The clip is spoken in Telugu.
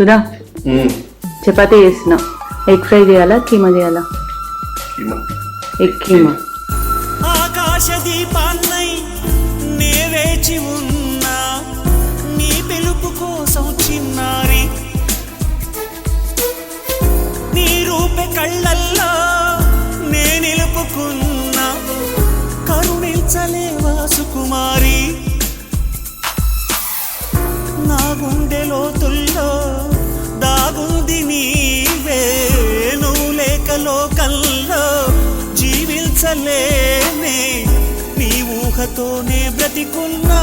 సుధా? చపాతీ చేస్తున్నా ఎగ్ ఫ్రై చేయాలా? కీమా చేయాలా? కీమా. ఎగ్ కీమా. ఆకాశ దీపాన్నై నే వేచి ఉన్నా నీ పిలుపు కోసం చిన్నారి. నీ రూపె కళ్ళల్లో నే నిలుపుకున్నా కరుణించలేవా సుకుమారి నా గుండె లోతుల్లో లోకల్లో జీవించలేనే నీ ఊహతోనే బ్రతికున్నా.